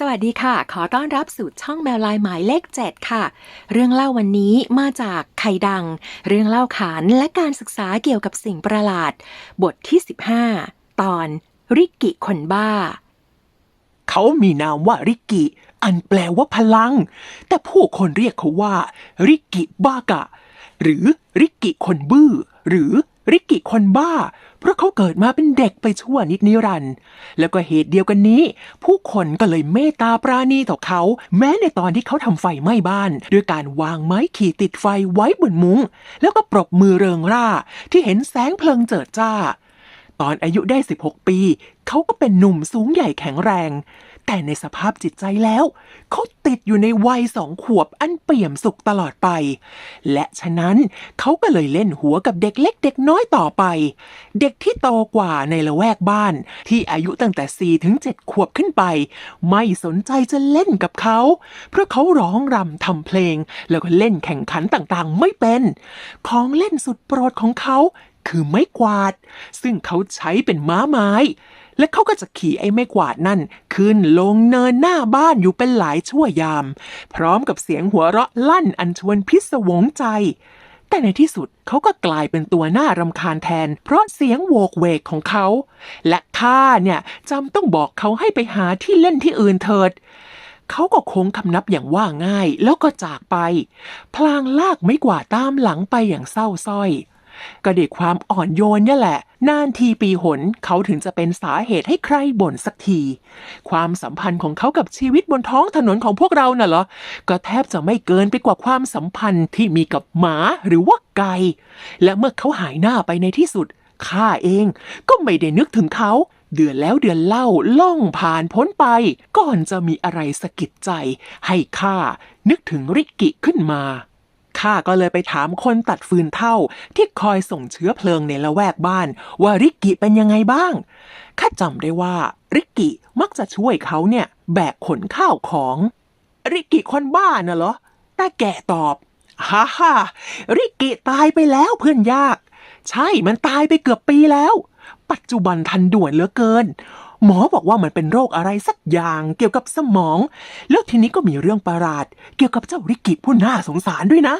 สวัสดีค่ะ ขอต้อนรับสู่ช่องแมวลายหมายเลข 7 ค่ะ เรื่องเล่าวันนี้มาจากไข่ดัง เรื่องเล่าขานและการศึกษาเกี่ยวกับสิ่งประหลาด บทที่ 15 ตอนริกกิคนบ้า เขามีนามว่าริกกิ อันแปลว่าพลัง แต่ผู้คนเรียกเขาว่า ริกกิบ้ากะ หรือริกกิคนบื้อ หรือ ริกกิคนบ้า เพราะเขาเกิดมาเป็นเด็กไปชั่วนิดนิรันด์แล้วก็เหตุเดียวกันนี้ ผู้คนก็เลยเมตตาปราณีต่อเขา แม้ในตอนที่เขาทำไฟไหม้บ้านด้วยการวางไม้ขีดติดไฟไว้บนมุง้ง แล้วก็ปรบมือเริงร่า ที่เห็นแสงเพลิงเจิดจ้า ตอนอายุได้ 16 ปี เขาก็เป็นหนุ่มสูงใหญ่แข็งแรง แต่ในสภาพจิตใจแล้ว เขาติดอยู่ในวัยสองขวบอันเปี่ยมสุขตลอดไป และฉะนั้นเขาก็เลยเล่นหัวกับเด็กเล็กเด็กน้อยต่อไป เด็กที่โตกว่าในละแวกบ้าน ที่อายุตั้งแต่ 4 ถึง 7 ขวบขึ้นไป ไม่สนใจจะเล่นกับเขา เพราะเขาร้องรำทำเพลง แล้วก็เล่นแข่งขันต่างๆ ไม่เป็น ของเล่นสุดโปรดของเขาคือไม้กวาด ซึ่งเขาใช้เป็นม้าไม้ และเขาก็จะขี่ไอ้ไม้กวาดนั่น ขึ้นลงเนินหน้าบ้านอยู่เป็นหลายชั่วยาม พร้อมกับเสียงหัวเราะลั่นอันชวนพิศวงใจ แต่ในที่สุดเขาก็กลายเป็นตัวหน่ารำคาญแทน เพราะเสียงโวกเวกของเขา และข้าเนี่ยจำต้องบอกเขาให้ไปหาที่เล่นที่อื่นเถิดเขาก็คงคำนับอย่างว่าง่ายแล้วก็จากไป พลางลากไม่กว่าดตามหลังไปอย่างเศร้าสร้อย ก็ด้วยความอ่อนโยนเนี่ยแหละ นานทีปีหนเขาถึงจะเป็นสาเหตุให้ใครบ่นสักที ความสัมพันธ์ของเขากับชีวิตบนท้องถนนของพวกเราน่ะเหรอ ก็แทบจะไม่เกินไปกว่าความสัมพันธ์ที่มีกับหมาหรือว่าไก่ และเมื่อเขาหายหน้าไปในที่สุดข้าเองก็ไม่ได้นึกถึงเขา เดือนแล้วเดือนเล่าล่องผ่านพ้นไป ก่อนจะมีอะไรสะกิดใจ ให้ข้านึกถึงริกกิขึ้นมา ข้าก็เลยไปถามคนตัดฟืนเท่า ที่คอยส่งเชื้อเพลิงในละแวกบ้าน ว่าริกกิเป็นยังไงบ้างข้าจำได้ว่าริกกิมักจะช่วยเขาเนี่ยแบกขนข้าวของ ริกกิคนบ้าน่ะเหรอแต่แกตอบฮ่าฮ่าริกกิตายไปแล้วเพื่อนยาก ใช่มันตายไปเกือบปีแล้ว ปัจจุบันทันด่วนเหลือเกิน หมอบอกว่ามันเป็นโรคอะไรสักอย่างเกี่ยวกับสมอง แล้วทีนี้ก็มีเรื่องประหลาด เกี่ยวกับเจ้าริกิผู้น่าสงสารด้วยนะ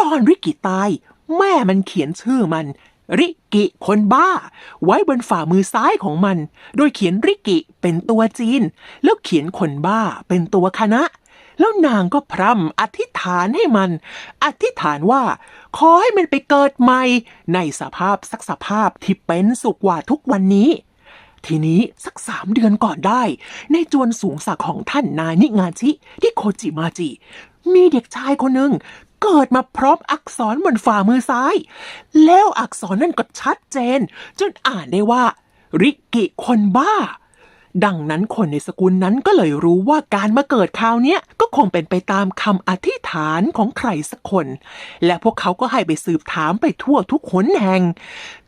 ตอนริกิตาย แม่มันเขียนชื่อมัน ริกิคนบ้า ไว้บนฝ่ามือซ้ายของมัน โดยเขียนริกิเป็นตัวจีน แล้วเขียนคนบ้าเป็นตัวคณะ แล้วนางก็พร่ำอธิษฐานให้มัน อธิษฐานว่า ขอให้มันไปเกิดใหม่ ในสภาพสักสภาพที่เป็นสุขกว่าทุกวันนี้ ทีนี้สักสามเดือนก่อนได้ ในจวนสูงศักดิ์ของท่านนายนิงาชิที่โคจิมาจิ มีเด็กชายคนหนึ่งเกิดมาพร้อมอักษรบนฝ่ามือซ้าย แล้วอักษรนั่นก็ชัดเจน จนอ่านได้ว่า ริกิคนบ้า ดังนั้นคนในสกุลนั้นก็เลยรู้ว่าการมาเกิดคราวนี้ก็คงเป็นไปตามคำอธิษฐานของใครสักคน และพวกเขาก็ให้ไปสืบถามไปทั่วทุกหนแห่ง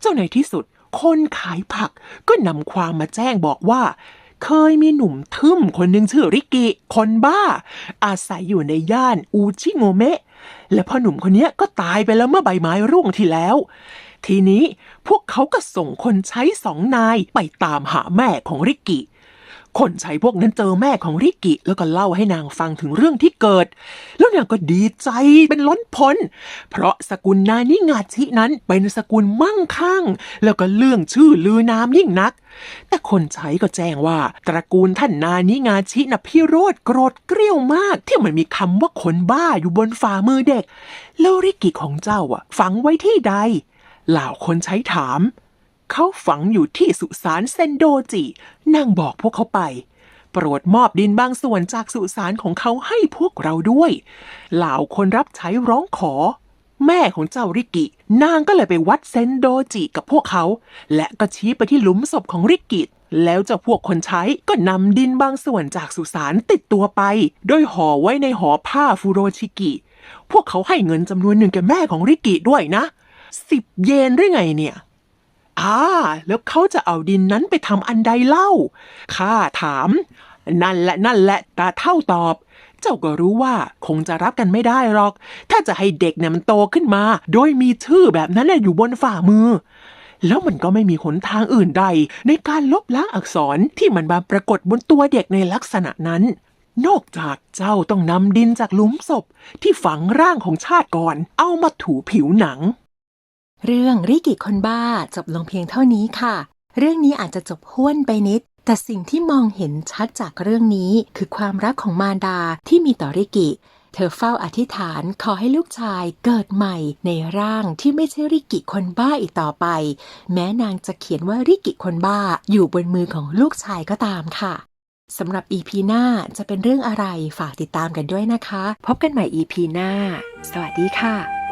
เจ้าในที่สุดคนขายผักก็นำความมาแจ้งบอกว่า เคยมีหนุ่มทึมคนหนึ่งชื่อริกิ คนบ้า อาศัยอยู่ในย่านอูชิโงเมะ และพ่อหนุ่มคนนี้ก็ตายไปแล้วเมื่อใบไม้ร่วงที่แล้ว ทีนี้พวกเขาก็ส่งคนใช้สองนายไปตามหาแม่ของริกิ คนใช้พวกนั้นเจอแม่ของริกิ แล้วก็เล่าให้นางฟังถึงเรื่องที่เกิด แล้วนางก็ดีใจเป็นล้นพ้น เพราะสกุลนานิงาชินั้นเป็นสกุลมั่งคั่ง แล้วก็เรื่องชื่อลือนามยิ่งนัก แต่คนใช้ก็แจ้งว่า ตระกูลท่านนานิงาชินะพี่โรธโกรธเกรี้ยวมาก ที่มันมีคำว่าคนบ้าอยู่บนฝ่ามือเด็ก แล้วริกิของเจ้าอะ ฝังไว้ที่ใดเหล่าคนใช้ถาม เขาฝังอยู่ที่สุสานเซนโดจินางบอกพวกเขาไป โปรดมอบดินบางส่วนจากสุสานของเขาให้พวกเราด้วย เหล่าคนรับใช้ร้องขอ แม่ของเจ้าริกิ นางก็เลยไปวัดเซนโดจิกับพวกเขา และก็ชี้ไปที่หลุมศพของริกิแล้วเจ้าพวกคนใช้ก็นำดินบางส่วนจากสุสานติดตัวไป โดยห่อไว้ในห่อผ้าฟูโรชิกิ พวกเขาให้เงินจำนวนหนึ่งแก่แม่ของริกิด้วยนะสิบเยนหรือไงเนี่ย อ่าแล้วเขาจะเอาดินนั้นไปทำอันใดเล่า ข้าถาม นั่นแหละนั่นแหละตาเท่าตอบ เจ้าก็รู้ว่าคงจะรับกันไม่ได้หรอก ถ้าจะให้เด็กเนี่ยมันโตขึ้นมา โดยมีชื่อแบบนั้นอยู่บนฝ่ามือ แล้วมันก็ไม่มีหนทางอื่นใด ในการลบล้างอักษรที่มันมาปรากฏบนตัวเด็กในลักษณะนั้น นอกจากเจ้าต้องนำดินจากหลุมศพที่ฝังร่างของชาติก่อน เอามาถูผิวหนัง เรื่องริกิคนบ้าจบลงเพียงเท่านี้ค่ะ เรื่องนี้อาจจะจบห้วนไปนิด แต่สิ่งที่มองเห็นชัดจากเรื่องนี้คือความรักของมารดาที่มีต่อริกิ เธอเฝ้าอธิษฐานขอให้ลูกชายเกิดใหม่ในร่างที่ไม่ใช่ริกิคนบ้าอีกต่อไป แม้นางจะเขียนว่าริกิคนบ้าอยู่บนมือของลูกชายก็ตามค่ะสำหรับ EP หน้าจะเป็นเรื่องอะไรฝากติดตามกันด้วยนะคะ พบกันใหม่ EP หน้า สวัสดีค่ะ